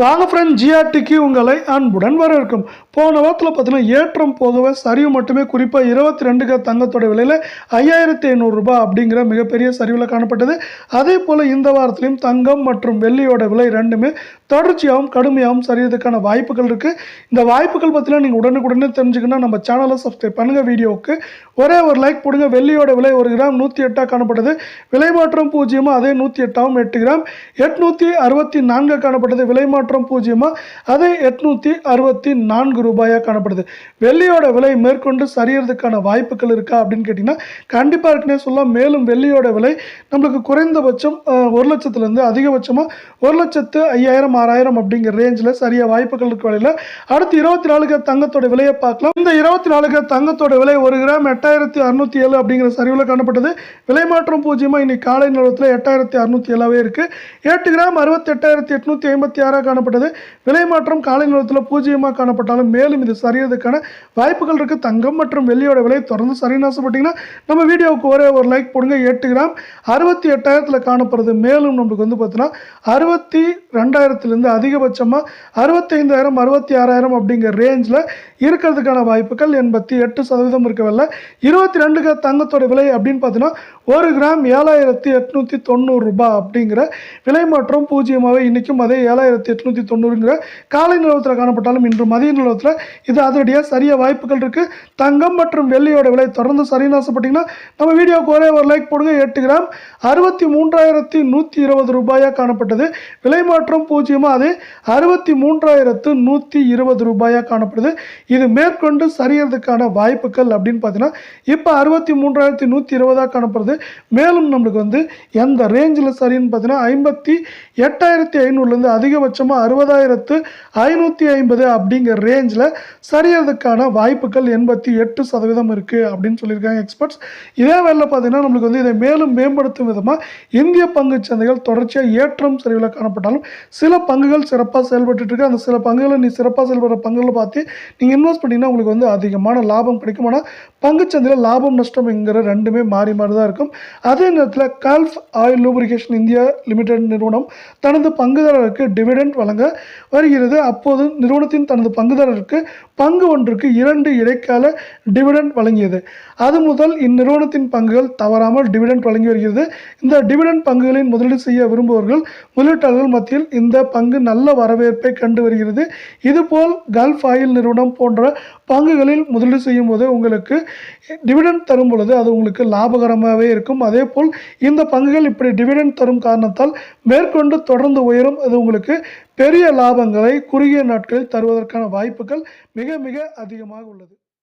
வாங்க ஃப்ரெண்ட் ஜிஆர்டிக்கு உங்களை அன்புடன் வரவேற்கும். போன வாரத்தில் பார்த்தீங்கன்னா ஏற்றம் போகவே சரிவு மட்டுமே. குறிப்பாக இருபத்தி ரெண்டுக்கு தங்கத்தோட விலையில் ஐயாயிரத்தி ஐநூறுரூபா அப்படிங்கிற மிகப்பெரிய சரிவில் காணப்பட்டது. அதே போல் இந்த வாரத்திலையும் தங்கம் மற்றும் வெள்ளியோட விலை ரெண்டுமே தொடர்ச்சியாகவும் கடுமையாகவும் சரியதுக்கான வாய்ப்புகள் இருக்குது இந்த வாய்ப்புகள் பற்றிலாம் நீங்கள் உடனுக்குடனே தெரிஞ்சுக்கணும் நம்ம சேனலை சப்ஸ்கிரைப் பண்ணுங்கள் வீடியோவுக்கு. ஒரே ஒரு லைக் போடுங்க. வெள்ளியோட விலை ஒரு கிராம் நூற்றி எட்டாக காணப்பட்டது விலை மாற்றம் பூஜ்ஜியமாக அதே நூற்றி எட்டாகவும் எட்டு கிராம். எட்நூற்றி அறுபத்தி நான்கு காணப்பட்டது விலை மாற்றம் பூஜ்ஜியமாக அதே எட்நூற்றி அறுபத்தி நான்கு ரூபாயாக காணப்படுது. வெள்ளியோட விலை மேற்கொண்டு சரியறதுக்கான வாய்ப்புகள் இருக்கா அப்படின்னு கேட்டிங்கன்னா கண்டிப்பாக இருக்குன்னே சொல்லலாம். மேலும் வெள்ளியோட விலை நம்மளுக்கு குறைந்தபட்சம் ஒரு லட்சத்துலேருந்து அதிகபட்சமாக ஒரு லட்சத்து ஐயாயிரம் ஆறாயிரம் அப்படிங்கிற ரேஞ்சில் சரியாக வாய்ப்புகள் இருக்க வழியில். அடுத்து இருபத்தி நாலுக்கு தங்கத்தோட விலையை பார்க்கலாம். இந்த இருபத்தி நாலுக்கு தங்கத்தோட விலை ஒரு கிராம் எட்டாயிரத்தி அறுநூத்தி ஏழு அப்படிங்கிற சரிவில் காணப்பட்டது. விலை மாற்றம் பூஜ்ஜியமாக இன்னைக்கு காலை நிலவரத்தில் எட்டாயிரத்தி அறுநூத்தி ஏழாவே இருக்கு. எட்டு கிராம் அறுபத்தெட்டாயிரத்தி எட்நூத்தி ஐம்பத்தி ஆறாக காணப்பட்டது. விலை மாற்றம் காலை நிலவரத்தில் பூஜ்ஜியமாக காணப்பட்டாலும் மேலும் இது சரியறதுக்கான வாய்ப்புகள் இருக்கு. தங்கம் மற்றும் வெள்ளியோட விலை தொடர்ந்து சரின்னு ஆசைப்பட்டீங்கன்னா நம்ம வீடியோவுக்கு ஒரே ஒரு லைக் போடுங்க. எட்டு கிராம் அறுபத்தி எட்டாயிரத்தில் காணப்படுறது மேலும் நம்மளுக்கு வந்து பார்த்தீங்கன்னா அறுபத்தி ரெண்டாயிரத்தில் ரெண்டாயிரத்துலேருந்து அதிகபட்சமாக அறுபத்தைந்தாயிரம் அறுபத்தி ஆறாயிரம் அப்படிங்கிற ரேஞ்சில் இருக்கிறதுக்கான வாய்ப்புகள் எண்பத்தி எட்டு சதவீதம் இருக்கவில்லை. இருபத்தி ரெண்டு கிராம் தங்கத்தோட விலை அப்படின்னு பார்த்தீங்கன்னா ஒரு கிராம் ஏழாயிரத்தி எட்நூற்றி தொண்ணூறுரூபா அப்படிங்கிற விலை மாற்றம் பூஜ்ஜியமாகவே இன்றைக்கும் அதே ஏழாயிரத்தி எட்நூற்றி தொண்ணூறுங்கிற காலை நிலவரத்தில் காணப்பட்டாலும் இன்று மதிய நிலவரத்தில் இது அதனுடைய சரிய வாய்ப்புகள் இருக்குது தங்கம் மற்றும் வெள்ளியோட விலை தொடர்ந்து சரின்னு ஆசைப்பட்டிங்கன்னா நம்ம வீடியோவுக்கு ஒரே ஒரு லைக் போடுங்க. எட்டு கிராம் அறுபத்தி மூன்றாயிரத்தி நூற்றி இருபது ரூபாயாக காணப்பட்டது. விலை மாற்றம் பூஜ்ஜியம் பூஜ்ஜியமாக அது? அறுபத்தி மூன்றாயிரத்து நூற்றி இருபது ரூபாயாக காணப்படுது. இது மேற்கொண்டு சரியறதுக்கான வாய்ப்புகள் அப்படின்னு பார்த்தீங்கன்னா இப்போ அறுபத்தி மூன்றாயிரத்தி நூற்றி இருபதாக காணப்படுது. மேலும் நம்மளுக்கு வந்து எந்த ரேஞ்சில் சரின்னு பார்த்தீங்கன்னா ஐம்பத்தி எட்டாயிரத்தி ஐநூறுலேருந்து அதிகபட்சமாக அறுபதாயிரத்து ஐநூற்றி ஐம்பது அப்படிங்கிற ரேஞ்சில் சரியறதுக்கான வாய்ப்புகள் எண்பத்தி எட்டு சதவீதம் இருக்குது அப்படின்னு சொல்லியிருக்காங்க எக்ஸ்பர்ட்ஸ் இதே வேலை பார்த்தீங்கன்னா நம்மளுக்கு வந்து இதை மேலும் மேம்படுத்தும் விதமாக இந்திய பங்குச் சந்தைகள் தொடர்ச்சியாக ஏற்றம் சரிவில் காணப்பட்டாலும் சில பங்குகள் சிறப்பாக செயல்பட்டுருக்கு அந்த சில பங்குகளை நீ சிறப்பாக செயல்படுற பங்குகளை பார்த்து நீங்கள் இன்வெஸ்ட் பண்ணிங்கன்னா உங்களுக்கு வந்து அதிகமான லாபம் கிடைக்கும். ஆனால் பங்குச்சந்தையில் லாபம் நஷ்டம்ங்கிற ரெண்டுமே மாறி மாறி தான் இருக்கும். அதே நேரத்தில் gulf oil lubrication India limited நிறுவனம் தனது பங்குதாரருக்கு டிவிடெண்ட் வழங்க வருகிறது. அப்போது நிறுவனத்தின் தனது பங்குதாரருக்கு பங்கு ஒன்றுக்கு இரண்டு இடைக்கால டிவிடெண்ட் வழங்கியது. அது முதல் இந்நிறுவனத்தின் பங்குகள் தவறாமல் டிவிடெண்ட் வழங்கி வருகிறது. இந்த டிவிடெண்ட் பங்குகளின் முதலீடு செய்ய விரும்புபவர்கள் முதலீட்டாளர்கள் மத்தியில் இந்த பங்கு நல்ல வரவேற்பை கண்டு வருகிறது. இதுபோல் கல்ஃப் ஆயில் நிறுவனம் போன்ற பங்குகளில் முதலீடு செய்யும் போது உங்களுக்கு டிவிடெண்ட் தரும் பொழுது அது உங்களுக்கு லாபகரமாகவே இருக்கும். அதே போல் இந்த பங்குகள் இப்படி டிவிடெண்ட் தரும் காரணத்தால் மேற்கொண்டு தொடர்ந்து உயரும். அது உங்களுக்கு பெரிய லாபங்களை குறுகிய நாட்களில் தருவதற்கான வாய்ப்புகள் மிக மிக அதிகமாக உள்ளது.